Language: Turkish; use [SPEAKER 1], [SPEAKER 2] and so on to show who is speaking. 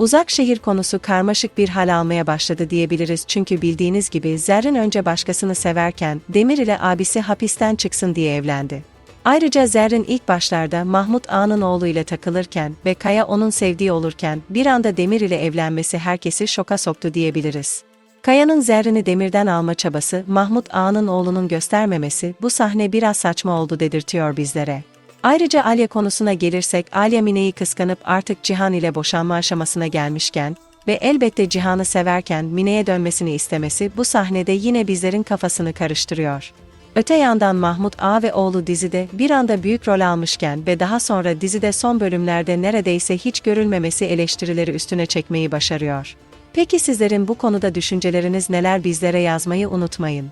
[SPEAKER 1] Uzak şehir konusu karmaşık bir hal almaya başladı diyebiliriz çünkü bildiğiniz gibi Zerrin önce başkasını severken Demir ile abisi hapisten çıksın diye evlendi. Ayrıca Zerrin ilk başlarda Mahmut Ağa'nın oğlu ile takılırken ve Kaya onun sevdiği olurken bir anda Demir ile evlenmesi herkesi şoka soktu diyebiliriz. Kaya'nın Zerrin'i Demir'den alma çabası, Mahmut Ağa'nın oğlunun göstermemesi bu sahne biraz saçma oldu dedirtiyor bizlere. Ayrıca Alya konusuna gelirsek Alya Mine'yi kıskanıp artık Cihan ile boşanma aşamasına gelmişken ve elbette Cihan'ı severken Mine'ye dönmesini istemesi bu sahnede yine bizlerin kafasını karıştırıyor. Öte yandan Mahmut Ağa ve oğlu dizide bir anda büyük rol almışken ve daha sonra dizide son bölümlerde neredeyse hiç görülmemesi eleştirileri üstüne çekmeyi başarıyor. Peki sizlerin bu konuda düşünceleriniz neler bizlere yazmayı unutmayın.